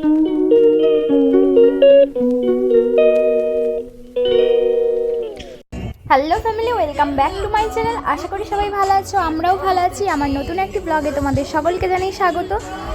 Thank you. Hello family welcome back to my channel আশা করি সবাই ভালো আছো, আমরাও ভালো আছি। আমার নতুন একটি ব্লগে তোমাদের সকলকে জানাই স্বাগত।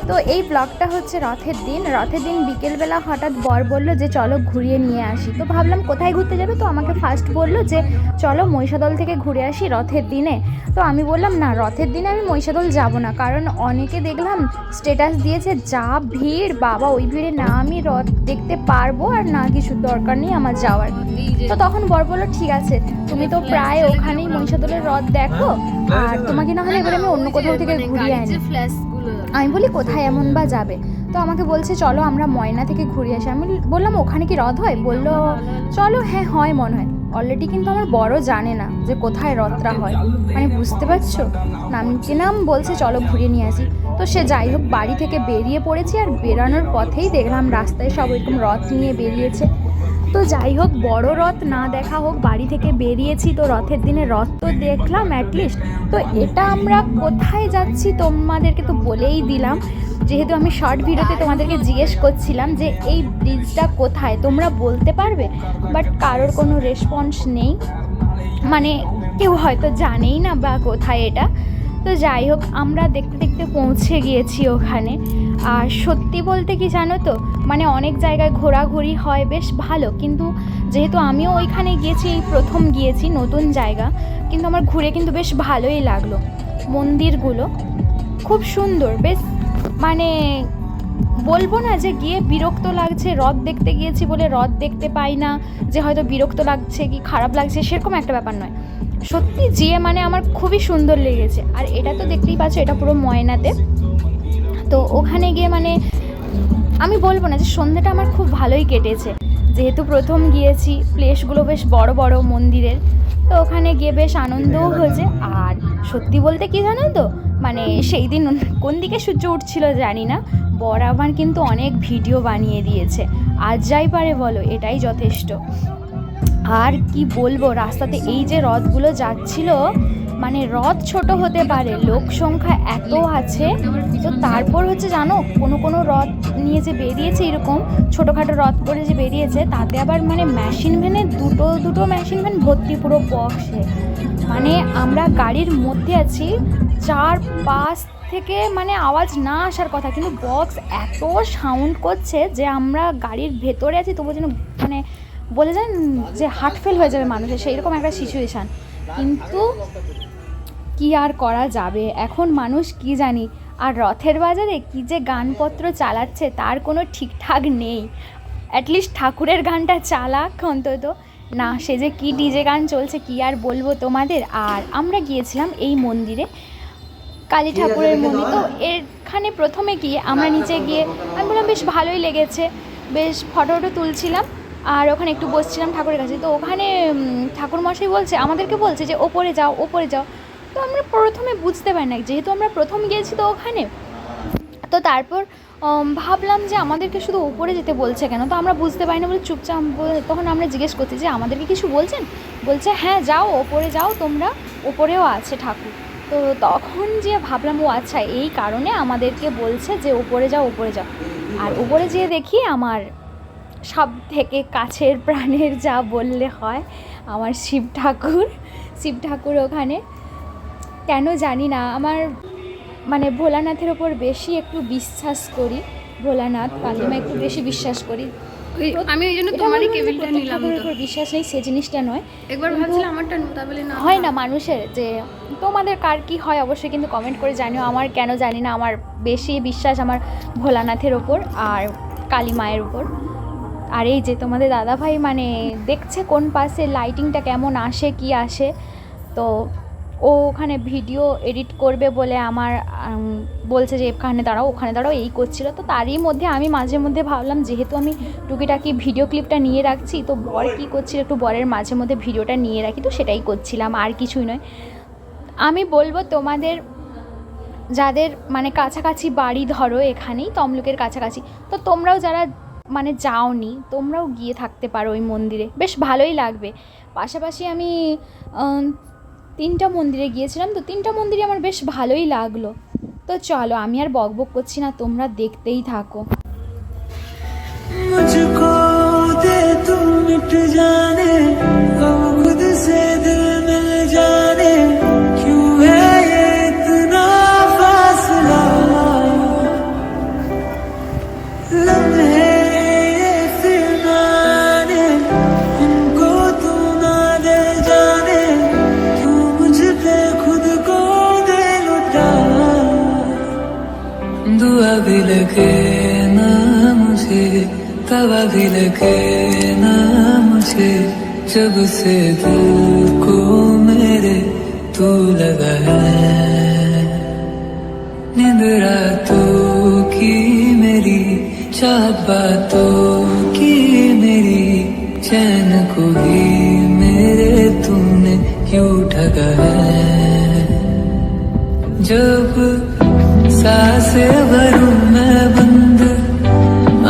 তো এই ব্লগটা হচ্ছে রথের দিন। রথের দিন বিকেলবেলা হঠাৎ বর বলল যে, চলো ঘুরিয়ে নিয়ে আসি। তো ভাবলাম কোথায় ঘুরতে যাবে? তো আমাকে ফার্স্ট বলল যে, চলো মহিষাদল থেকে ঘুরে আসি রথের দিনে। তো আমি বললাম, না, রথের দিনে আমি মহিষাদল যাব না। কারণ অনেকে দেখলাম স্টেটাস দিয়েছে, যা ভিড়, বাবা, ওই ভিড়ে না আমি রথ দেখতে পারব আর না কিছু দরকার নেই আমার যাওয়ার। তো তখন বর বলল, ঠিক আছে। তুমি তো প্রায় ওখানেই মহিষাদলের রথ দেখো আর তোমাকে না হলে এবার আমি অন্য কোথাও থেকে ঘুরিয়ে আনি। আমি বলি কোথায় এমন বা যাবে। তো আমাকে বলছে চলো আমরা ময়না থেকে ঘুরে আসি। আমি বললাম ওখানে কি রথ হয়? বলল চলো হ্যাঁ হয় মনে হয়। অলরেডি কিন্তু আমার বড় জানে না যে কোথায় রথটা হয়। মানে বুঝতে পারছ? নামকে নাম বলছে চলো ঘুরিয়ে নিয়ে আসি। তো সে যাই হোক বাড়ি থেকে বেরিয়ে পড়েছি আর বেরানোর পথেই দেখলাম রাস্তায় সব এরকম রথ নিয়ে বেরিয়েছে। তো যাই হোক, বড় রথ না দেখা হোক, বাড়ি থেকে বেরিয়েছি তো রথের দিনে রথ তো দেখলাম অ্যাটলিস্ট তো এটা আমরা কোথায় যাচ্ছি তোমাদেরকে তো বলেই দিলাম। যেহেতু আমি শর্ট ভিডিওতে তোমাদেরকে জিজ্ঞেস করছিলাম যে এই ব্রিজটা কোথায়, তোমরা বলতে পারবে? বাট কারোর কোনো রেসপন্স নেই। মানে কেউ হয়তো জানেই না বা কোথায় এটা। তো যাই হোক, আমরা দেখতে দেখতে পৌঁছে গিয়েছি ওখানে। আর সত্যি বলতে কি জানো তো মানে অনেক জায়গায় ঘোরাঘুরি হয়, বেশ ভালো। কিন্তু যেহেতু আমিও ওইখানে গিয়েছি, এই প্রথম গিয়েছি নতুন জায়গা, কিন্তু আমার ঘুরে কিন্তু বেশ ভালোই লাগল। মন্দিরগুলো খুব সুন্দর, বেশ মানে বলব না যে গিয়ে বিরক্ত লাগছে রথ দেখতে গিয়েছি বলে রথ দেখতে পাই না, যে হয়তো বিরক্ত লাগছে কি খারাপ লাগছে, সেরকম একটা ব্যাপার নয়। সত্যি যেয়ে মানে আমার খুবই সুন্দর লেগেছে। আর এটা তো দেখতেই পাচ্ছ, এটা পুরো ময়নাতে। তো ওখানে গিয়ে মানে আমি বলব না যে সন্ধ্যাটা আমার খুব ভালোই কেটেছে। যেহেতু প্রথম গিয়েছি প্লেসগুলো বেশ বড় বড় মন্দিরের। তো ওখানে গিয়ে বেশ আনন্দও হয়েছে। আর সত্যি বলতে কি জানো তো? মানে সেই দিন কোন দিকে সূর্য উঠছিল জানি না। বর কিন্তু অনেক ভিডিও বানিয়ে দিয়েছে। আর যাই পারে বলো, এটাই যথেষ্ট। আর কি বলব, রাস্তাতে এই যে রথগুলো যাচ্ছিল মানে রথ ছোট হতে পারে, লোক সংখ্যা এত আছে, তো তারপর হচ্ছে জানো, কোনো কোনো রথ নিয়ে যে বেরিয়েছে এরকম, ছোটোখাটো রথ করে যে বেরিয়েছে, তাতে আবার মানে মেশিন ভ্যানে দুটো দুটো মেশিন ভ্যান ভর্তি পুরো বক্সে মানে আমরা গাড়ির মধ্যে আছি, চার পাঁচ থেকে মানে আওয়াজ না আসার কথা, কিন্তু বক্স এত সাউন্ড করছে যে আমরা গাড়ির ভেতরে আছি তবু যেন মানে বলে যান যে হার্ট ফেল হয়ে যাবে মানুষের, সেই রকম একটা সিচুয়েশান কিন্তু কি আর করা যাবে? এখন মানুষ কি জানি? আর রথের বাজারে কি যে গানপত্র চালাচ্ছে তার কোনো ঠিকঠাক নেই। অ্যাটলিস্ট ঠাকুরের গানটা চালাক অন্তত। না, সে যে কী ডিজে গান চলছে, কি আর বলব তোমাদের? আর আমরা গিয়েছিলাম এই মন্দিরে, কালী ঠাকুরের মন্দির। তো এখানে প্রথমে গিয়ে আমরা নিচে গিয়ে, আমি বললাম, বেশ ভালোই লেগেছে। বেশ ফটো টটো তুলছিলাম। আর ওখানে একটু বসছিলাম ঠাকুরের কাছে। তো ওখানে ঠাকুর মশাই বলছে, আমাদেরকে বলছে যে, ওপরে যাও ওপরে যাও। তো আমরা প্রথমে বুঝতে পারি না যেহেতু আমরা প্রথম গিয়েছি তো ওখানে। তো তারপর ভাবলাম যে আমাদেরকে শুধু উপরে যেতে বলছে কেন? তো আমরা বুঝতে পারি না বলে চুপচাপ তখন আমরা জিজ্ঞেস করছি যে, আমাদেরকে কিছু বলছেন? বলছে হ্যাঁ যাও, ওপরে যাও, তোমরা ওপরেও আছে ঠাকুর। তো তখন যে ভাবলাম, ও আচ্ছা এই কারণে আমাদেরকে বলছে যে, ওপরে যাও ওপরে যাও। আর উপরে যেয়ে দেখি আমার সব থেকে কাছের প্রাণের যা বললে হয় আমার শিব ঠাকুর। শিব ঠাকুর ওখানে। কেন জানি না আমার মানে ভোলানাথের ওপর বেশি একটু বিশ্বাস করি ভোলানাথ কালিমা একটু বেশি বিশ্বাস করি। আমি ওই জন্য তোমারই কেবিলটা নিলাম তো। উপর বিশ্বাস নেই সে জিনিসটা নয়। একবার ভাবছিলাম আমারটা নো বলে না হয় না মানুষের যে তোমাদের কার কি হয় অবশ্যই কিন্তু কমেন্ট করে জানিও। আমার কেন জানি না আমার বেশি বিশ্বাস আমার ভোলানাথের ওপর আর কালী মায়ের উপর। আর এই যে তোমাদের দাদাভাই মানে দেখছে কোন পাশে লাইটিংটা কেমন আসে, কি আসে, তো ও ওখানে ভিডিও এডিট করবে বলে আমার বলছে যে এখানে দাঁড়াও, ওখানে দাঁড়াও, এই করছিল। তো তারই মধ্যে আমি মাঝে মধ্যে ভাবলাম, যেহেতু আমি টুকিটাকি ভিডিও ক্লিপটা নিয়ে রাখছি, তো বর কী করছিল একটু বরের মাঝে মধ্যে ভিডিওটা নিয়ে রাখি, তো সেটাই করছিলাম, আর কিছুই নয়। আমি বলব তোমাদের, যাদের মানে কাছাকাছি বাড়ি ধরো এখানেই, তমলুকের কাছাকাছি, তো তোমরাও যারা মানে যাওনি, তোমরাও গিয়ে থাকতে পারো ওই মন্দিরে। বেশ ভালোই লাগবে। পাশাপাশি আমি তিনটা মন্দিরে গিয়েছিলাম তো তিনটা মন্দিরে আমার বেশ ভালোই লাগল। তো চলো, আমি আর বকবক করছি না, তোমরা দেখতেই থাকো। জানে জানে। भी लगे ना मुझे तवा भी लगे ना मुझे जब से दिल को मेरे तू लगा है। नींद रातों की मेरी चाहत बातों की मेरी, चैन को भी मेरे तूने क्यों ठगा है? जब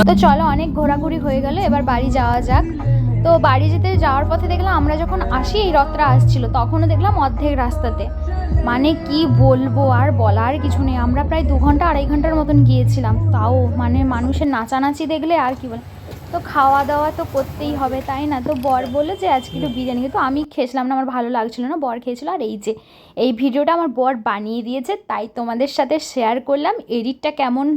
তো চলো, অনেক ঘোরাঘুরি হয়ে গেল, এবার বাড়ি যাওয়া যাক। তো বাড়ি যেতে যাওয়ার পথে দেখলাম আমরা যখন আসি, এই রথটা আসছিল, তখনও দেখলাম অর্ধেক রাস্তাতে। মানে কি বলব, আর বলার কিছু নেই। আমরা প্রায় দু ঘণ্টা, আড়াই ঘণ্টার মতন গিয়েছিলাম। তাও মানে মানুষের নাচানাচি দেখলে আর কি বলে তো খাওয়া দাওয়া তো করতেই হবে তাই না? তো বর বলে যে আজকে একটু বিরিয়ানি। তো আমি খেয়েছিলাম না আমার ভালো লাগছিল না বর খেয়েছিল। আর এই যে এই ভিডিওটা আমার বর বানিয়ে দিয়েছে তাই তোমাদের সাথে শেয়ার করলাম। এডিটটা কেমন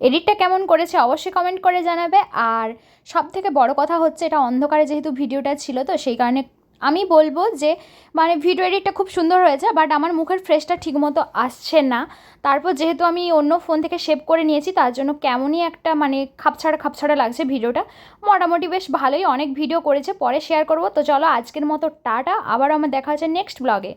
এডিটটা কেমন করেছে অবশ্যই কমেন্ট করে জানাবে। আর সব থেকে বড় কথা হচ্ছে এটা অন্ধকারে যেহেতু ভিডিওটা ছিল তো সেই কারণে আমি বলব যে মানে ভিডিও এডিটটা খুব সুন্দর হয়েছে বাট আমার মুখের ফ্রেশটা ঠিকমতো আসছে না। তারপর যেহেতু আমি অন্য ফোন থেকে সেভ করে নিয়েছি, তার জন্য কেমনই একটা মানে খাপছাড়া খাপছাড়া লাগছে ভিডিওটা মোটামুটি বেশ ভালোই অনেক ভিডিও করেছে, পরে শেয়ার করব। তো চলো আজকের মতো টাটা আবার আমার দেখা হচ্ছে নেক্সট ব্লগে